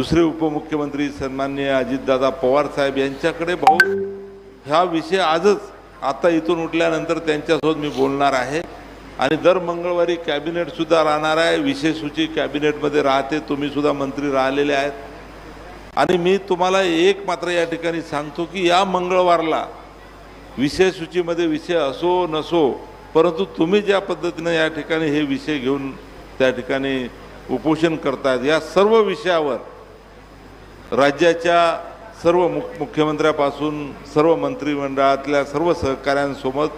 दुसरे उपमुख्यमंत्री सन्माननीय अजितदादा पवार साहेब यांच्याकडे भाऊ हा विषय आजच आता इथून उठल्यानंतर त्यांच्यासोबत मी बोलणार आहे. आणि दर मंगळवारी कॅबिनेटसुद्धा राहणार आहे. विशेष सूची कॅबिनेटमध्ये राहते. तुम्हीसुद्धा मंत्री राहिलेले आहेत. आणि मी तुम्हाला एक मात्र या ठिकाणी सांगतो की या मंगळवारला विषय सूचीमध्ये विषय असो नसो परंतु तुम्ही ज्या पद्धतीनं या ठिकाणी हे विषय घेऊन त्या ठिकाणी उपोषण करतायत या सर्व विषयावर राज्याच्या सर्व मुख मुख्यमंत्र्यापासून सर्व मंत्रिमंडळातल्या सर्व सहकाऱ्यांसोबत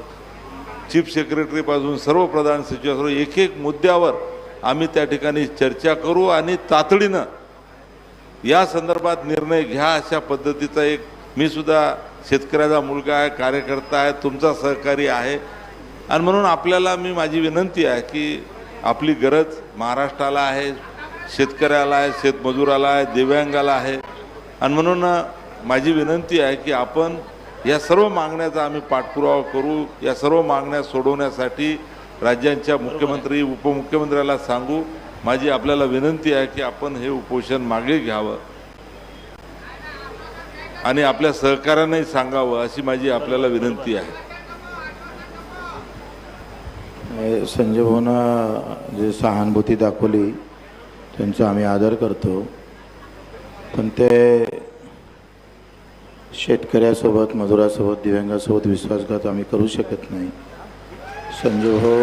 चीफ सेक्रेटरीपासून सर्व प्रधान सचिवासर्व एक एक मुद्द्यावर आम्ही त्या ठिकाणी चर्चा करू आणि तातडीनं या संदर्भात निर्णय घ्या अशा पद्धतीचा एक मी सुद्धा शेतकऱ्याचा मुलगा आहे कार्यकर्ता आहे तुमचा सहकारी आहे. आणि म्हणून आपल्याला मी माझी विनंती आहे की आपली गरज महाराष्ट्राला आहे शेतकऱ्याला आहे शेतमजुराला आहे दिव्यांगाला आहे. आणि म्हणून माझी विनंती आहे की आपण या सर्व मागण्याचा आम्ही पाठपुरावा करू. या सर्व मागण्या सोडवण्यासाठी राज्यांच्या मुख्यमंत्री उपमुख्यमंत्र्याला सांगू. माझी आपल्याला विनंती आहे की आपण हे उपोषण मागे घ्यावं. आणि आपल्या सहकाऱ्यांनाही सांगावं अशी माझी आपल्याला विनंती आहे. संजय भाऊनं जे सहानुभूती दाखवली त्यांचा आम्ही आदर करतो. पण ते शेतकऱ्यासोबत मजुरासोबत दिव्यांगासोबत विश्वासघात आम्ही करू शकत नाही. संजू हो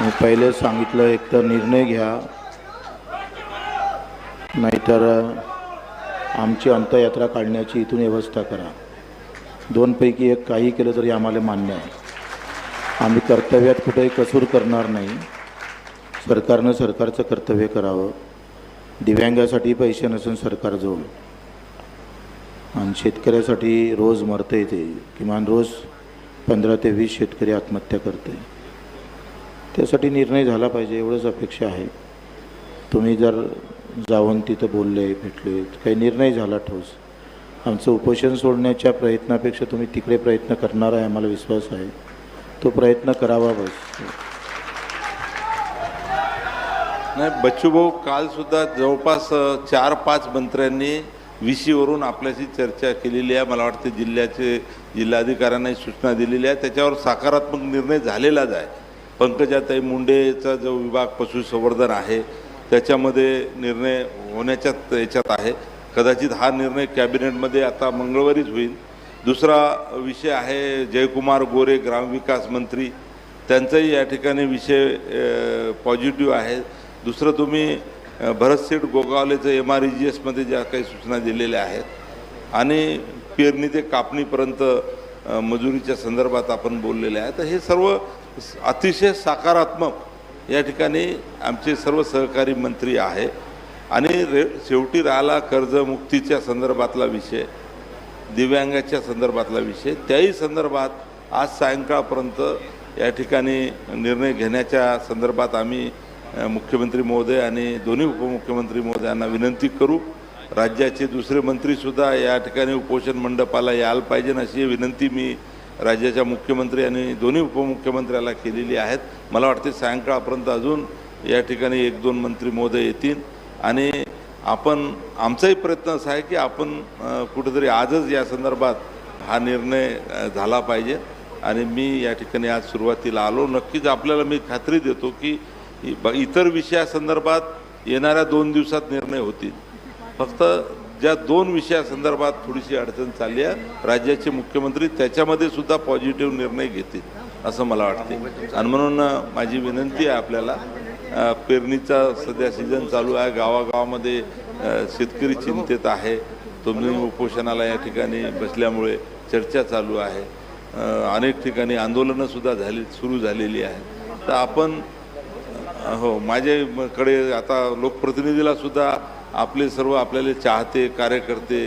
मी पहिले सांगितलं एक तर निर्णय घ्या. नाहीतर आमची अंतयात्रा काढण्याची इथून व्यवस्था करा. दोनपैकी एक काही केलं तरी आम्हाला मान्य आहे. आम्ही कर्तव्यात कुठेही कसूर करणार नाही. सरकारनं सरकारचं कर्तव्य करावं. दिव्यांगासाठी पैसे नसून सरकार जाऊन. आणि शेतकऱ्यासाठी रोज मरते ते. किमान रोज पंधरा ते वीस शेतकरी आत्महत्या करते त्यासाठी निर्णय झाला पाहिजे एवढंच अपेक्षा आहे. तुम्ही जर जाऊन तिथं बोलले भेटले काही निर्णय झाला ठोस. आमचं उपोषण सोडण्याच्या प्रयत्नापेक्षा तुम्ही तिकडे प्रयत्न करणार आहे आम्हाला विश्वास आहे. तो प्रयत्न करावा बस. नाही बच्चूभाऊ कालसुद्धा जवळपास चार पाच मंत्र्यांनी विशीवरून आपल्याशी चर्चा केलेली आहे. मला वाटते जिल्ह्याचे जिल्हाधिकाऱ्यांनाही सूचना दिलेली आहे. त्याच्यावर सकारात्मक निर्णय झालेलाच आहे. पंकजाताई मुंडेचा जो विभाग पशुसंवर्धन आहे त्याच्यामध्ये निर्णय होण्याच्या याच्यात आहे. कदाचित हा निर्णय कॅबिनेटमध्ये आता मंगळवारीच होईल. दुसरा विषय आहे जयकुमार गोरे ग्रामविकास मंत्री. त्यांचाही या ठिकाणी विषय पॉझिटिव्ह आहे. दुसरं तुम्ही भरतसेठ गोगावलेचं एम आर ई जी एसमध्ये ज्या काही सूचना दिलेल्या आहेत आणि पेरणी ते कापणीपर्यंत मजुरीच्या संदर्भात आपण बोललेले आहे तर हे सर्व अतिशय सकारात्मक या ठिकाणी आमचे सर्व सहकारी मंत्री आहे. आणि रे शेवटी राहिला कर्जमुक्तीच्या संदर्भातला विषय दिव्यांगाच्या संदर्भातला विषय. त्याही संदर्भात आज सायंकाळपर्यंत या ठिकाणी निर्णय घेण्याच्या संदर्भात आम्ही मुख्यमंत्री महोदय आणि दोन्ही उपमुख्यमंत्री महोदयांना विनंती करू. राज्याचे दुसरे मंत्रीसुद्धा या ठिकाणी उपोषण मंडपाला यायला पाहिजे अशी विनंती मी राज्याच्या मुख्यमंत्री आणि दोन्ही उपमुख्यमंत्र्याला केलेली आहेत. मला वाटते सायंकाळपर्यंत अजून या ठिकाणी एक दोन मंत्री महोदय येतील. आणि आपण आमचाही प्रयत्न असा आहे की आपण कुठेतरी आजच या संदर्भात हा निर्णय झाला पाहिजे. आणि मी या ठिकाणी आज सुरुवातीला आलो. नक्कीच आपल्याला मी खात्री देतो की इतर विषयासंदर्भात येणाऱ्या दोन दिवसात निर्णय होतील. फक्त ज्या दोन विषयासंदर्भात थोडीशी अडचण चालली आहे राज्याचे मुख्यमंत्री त्याच्यामध्ये सुद्धा पॉझिटिव्ह निर्णय घेतील असं मला वाटते आणि म्हणून माझी विनंती आहे आपल्याला पेरणीचा सध्या सीझन चालू आहे गावागावामध्ये शेतकरी चिंतेत आहे. तुम्ही उपोषणाला या ठिकाणी बसल्यामुळे चर्चा चालू आहे. अनेक ठिकाणी आंदोलनंसुद्धा झाली सुरू झालेली आहे. तर आपण हो माझ्याकडे आता लोकप्रतिनिधीला सुद्धा आपले सर्व आपल्याला चाहते कार्यकर्ते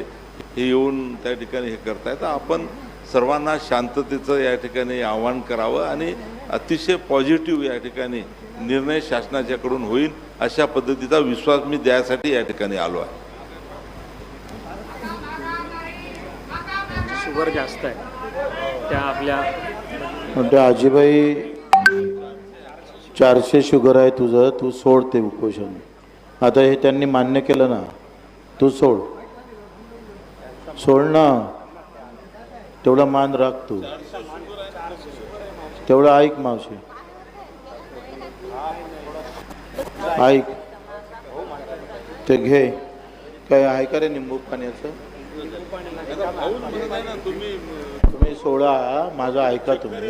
हे येऊन त्या ठिकाणी हे करतायत. तर आपण सर्वांना शांततेचं या ठिकाणी आव्हान करावं आणि अतिशय पॉझिटिव्ह या ठिकाणी निर्णय शासनाच्याकडून होईल अशा पद्धतीचा विश्वास मी द्यायसाठी या ठिकाणी आलो आहे. शुगर जास्त आहे. त्या आपल्या म्हणते आजीबाई चारशे शुगर आहे तुझं तू सोड ते उपोषण. आता हे त्यांनी मान्य केलं ना तू सोड. सोड ना तेवढा मान राख तू. तेवढं ऐक मावशी. ऐक. ते घे. काय आहे का रे निंबू पाण्याचं? तुम्ही सोडा माझं ऐका तुम्ही.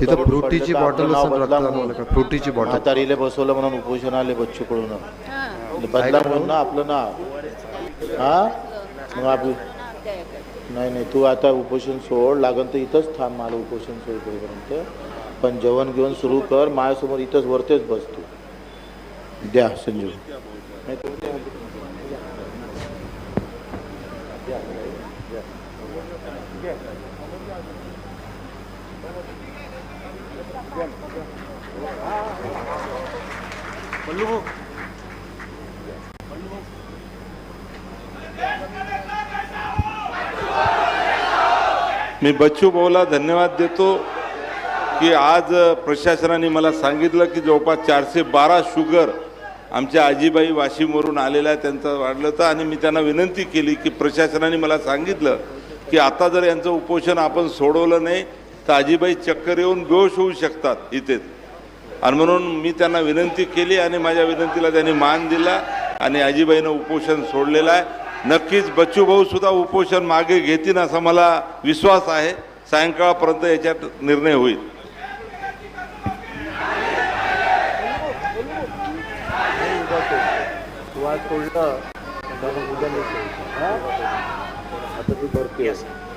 तिथं फ्रुटीची बॉटल फ्रुटीची बॉटल. म्हातारीले बसवलं म्हणून उपोषण आले बच्चू कडून बदला म्हणून ना. आपलं नाव. हा? मग आपलं नाही नाही तू आता उपोषण सोड. लागन तर इथंच थांब मला उपोषण सोड करेपर्यंत पण जेवण घेऊन सुरू कर. माझ्यासमोर इथंच वरतेच बस तू. द्या संजू. नाही, पल्लू मी बच्चू भाऊला धन्यवाद देतो की आज प्रशासनाने मला सांगितलं की जवळपास चारशे बारा शुगर आमच्या आजीबाई वाशिमवरून आलेल्या आहे त्यांचं वाढलं तर आणि मी त्यांना विनंती केली की प्रशासनाने मला सांगितलं की आता जर यांचं उपोषण आपण सोडवलं नाही तर आजीबाई चक्कर येऊन बेहोश होऊ शकतात इथेच आणि म्हणून मी त्यांना विनंती केली आणि माझ्या विनंतीला त्यांनी मान दिला आणि आजीबाईनं उपोषण सोडलेलं आहे. नक्कीच बच्चूभाऊसुद्धा सुद्धा उपोषण मागे घेतील असा मला विश्वास आहे. सायंकाळपर्यंत याच्यात निर्णय होईल. तोडलं आज सोडलं उद्या मी